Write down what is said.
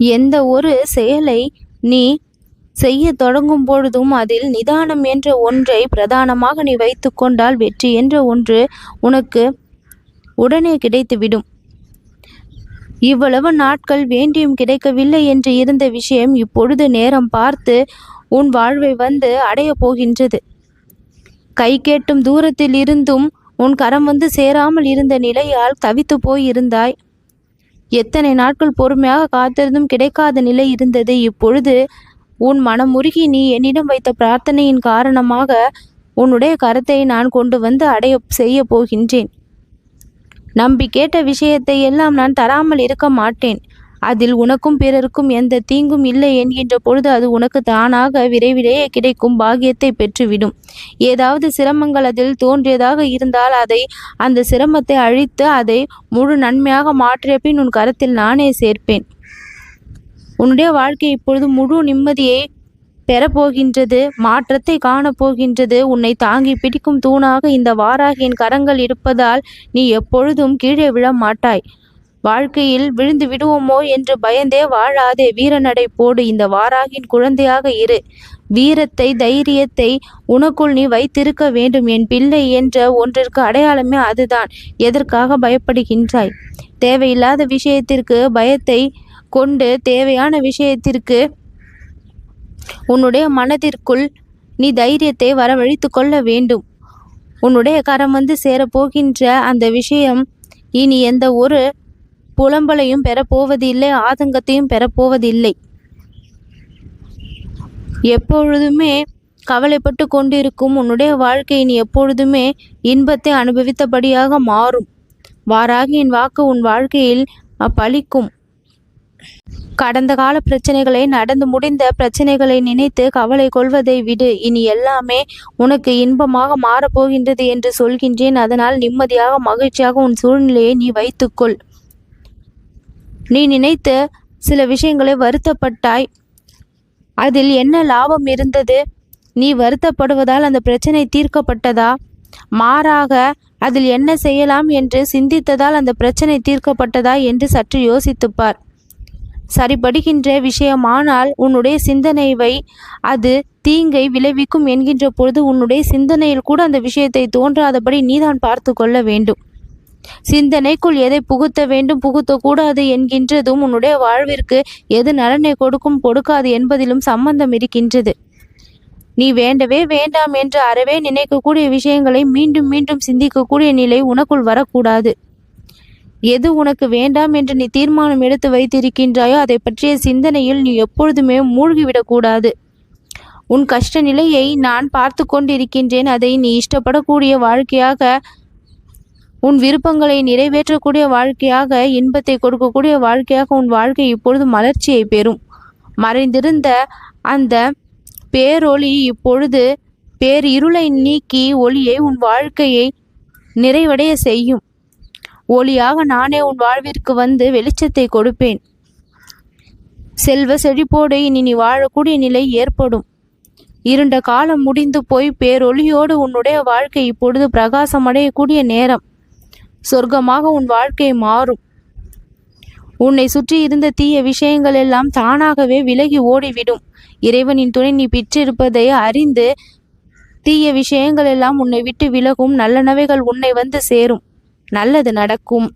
எந்த ஒரு செயலை நீ செய்ய தொடங்கும் பொழுதும் அதில் நிதானம் என்ற ஒன்றை பிரதானமாக நீ வைத்து கொண்டால் வெற்றி என்ற ஒன்று உனக்கு உடனே கிடைத்துவிடும். இவ்வளவு நாட்கள் வேண்டியும் கிடைக்கவில்லை என்று இருந்த விஷயம் இப்பொழுது நேரம் பார்த்து உன் வாழ்வை வந்து அடையப் போகின்றது. கை கேட்டும் தூரத்தில் இருந்தும் உன் கரம் வந்து சேராமல் இருந்த நிலையால் தவித்து போய் இருந்தாய் எத்தனை நாட்கள் பொறுமையாக காத்திருந்தும் கிடைக்காத நிலை இருந்தது. இப்பொழுது உன் மனமுருகி நீ என்னிடம் வைத்த பிரார்த்தனையின் காரணமாக உன்னுடைய கருத்தை நான் கொண்டு வந்து அடைய செய்ய போகின்றேன். நம்பி கேட்ட விஷயத்தை எல்லாம் நான் தராமல் இருக்க மாட்டேன். அதில் உனக்கும் பிறருக்கும் எந்த தீங்கும் இல்லை என்கின்ற பொழுது அது உனக்கு தானாக விரைவிலேயே கிடைக்கும் பாகியத்தை பெற்றுவிடும். ஏதாவது சிரமங்கள் அதில் தோன்றியதாக இருந்தால் அதை அந்த சிரமத்தை அழித்து அதை முழு நன்மையாக மாற்றிய பின் உன் கரத்தில் நானே சேர்ப்பேன். உன்னுடைய வாழ்க்கை இப்பொழுது முழு நிம்மதியை பெறப்போகின்றது மாற்றத்தை காணப்போகின்றது. உன்னை தாங்கி பிடிக்கும் தூணாக இந்த வாராகியின் கரங்கள் இருப்பதால் நீ எப்பொழுதும் கீழே விழ மாட்டாய் வாழ்க்கையில் விழுந்து விடுவோமோ என்று பயந்தே வாழாதே வீரநடை போடு இந்த வாராகின் குழந்தையாக இரு. வீரத்தை தைரியத்தை உனக்குள் நீ வைத்திருக்க வேண்டும். என் பிள்ளை என்ற ஒன்றிற்கு அடையாளமே அதுதான். எதற்காக பயப்படுகின்றாய்? தேவையில்லாத விஷயத்திற்கு பயத்தை கொண்டு தேவையான விஷயத்திற்கு உன்னுடைய மனதிற்குள் நீ தைரியத்தை வரவழைத்து கொள்ள வேண்டும். உன்னுடைய கரம் வந்து சேரப்போகின்ற அந்த விஷயம் இனி எந்த ஒரு புலம்பலையும் பெறப்போவதில்லை ஆதங்கத்தையும் பெறப்போவதில்லை. எப்பொழுதுமே கவலைப்பட்டு கொண்டிருக்கும் உன்னுடைய வாழ்க்கை நீ எப்பொழுதுமே இன்பத்தை அனுபவித்தபடியாக மாறும். வாராகி என் வாக்கு உன் வாழ்க்கையில் பலிக்கும் கடந்த கால பிரச்சனைகளை நடந்து முடிந்த பிரச்சனைகளை நினைத்து கவலை கொள்வதை விடு. இனி எல்லாமே உனக்கு இன்பமாக மாறப்போகின்றது என்று சொல்கின்றேன். அதனால் நிம்மதியாக மகிழ்ச்சியாக உன் சூழ்நிலையை நீ வைத்துக்கொள். நீ நினைத்து சில விஷயங்களை வருத்தப்பட்டாய். அதில் என்ன லாபம் இருந்தது? நீ வருத்தப்படுவதால் அந்த பிரச்சனை தீர்க்கப்பட்டதா? மாறாக அதில் என்ன செய்யலாம் என்று சிந்தித்ததால் அந்த பிரச்சனை தீர்க்கப்பட்டதா என்று சற்று யோசித்துப்பார். சரிபடுகின்ற விஷயமானால் உன்னுடைய சிந்தனைவை அது தீங்கை விளைவிக்கும் என்கின்ற பொழுது உன்னுடைய சிந்தனையில் கூட அந்த விஷயத்தை தோன்றாதபடி நீதான் பார்த்து கொள்ள வேண்டும். சிந்தனைக்குள் எதை புகுத்த வேண்டும் புகுத்தக்கூடாது என்கின்றதும் உன்னுடைய வாழ்விற்கு எது நலனை கொடுக்கும் கொடுக்காது என்பதிலும் சம்பந்தம் இருக்கின்றது. நீ வேண்டவே வேண்டாம் என்று அறவே நினைக்கக்கூடிய விஷயங்களை மீண்டும் மீண்டும் சிந்திக்கக்கூடிய நிலை உனக்குள் வரக்கூடாது. எது உனக்கு வேண்டாம் என்று நீ தீர்மானம் எடுத்து வைத்திருக்கின்றாயோ அதை பற்றிய சிந்தனையில் நீ எப்பொழுதுமே மூழ்கிவிடக்கூடாது. உன் கஷ்ட நிலையை நான் பார்த்து கொண்டிருக்கின்றேன். அதை நீ இஷ்டப்படக்கூடிய வாழ்க்கையாக உன் விருப்பங்களை நிறைவேற்றக்கூடிய வாழ்க்கையாக இன்பத்தை கொடுக்கக்கூடிய வாழ்க்கையாக உன் வாழ்க்கை இப்பொழுது மலர்ச்சியை பெறும். மறைந்திருந்த அந்த பேரொளி இப்பொழுது பேரிருளை நீக்கி ஒளியை உன் வாழ்க்கையை நிறைவடைய செய்யும். ஒளியாக நானே உன் வாழ்விற்கு வந்து வெளிச்சத்தை கொடுப்பேன். செல்வ செழிப்போடு இனி நீ வாழக்கூடிய நிலை ஏற்படும். இருண்ட காலம் முடிந்து போய் பேரொளியோடு உன்னுடைய வாழ்க்கை இப்பொழுது பிரகாசமடையக்கூடிய நேரம். சொர்க்கமாக உன் வாழ்க்கை மாறும். உன்னை சுற்றி இருந்த தீய விஷயங்கள் எல்லாம் தானாகவே விலகி ஓடிவிடும். இறைவனின் துணை நீ பெற்றிருப்பதை அறிந்து தீய விஷயங்கள் எல்லாம் உன்னை விட்டு விலகும். நல்லனவைகள் உன்னை வந்து சேரும். நல்லது நடக்கும்.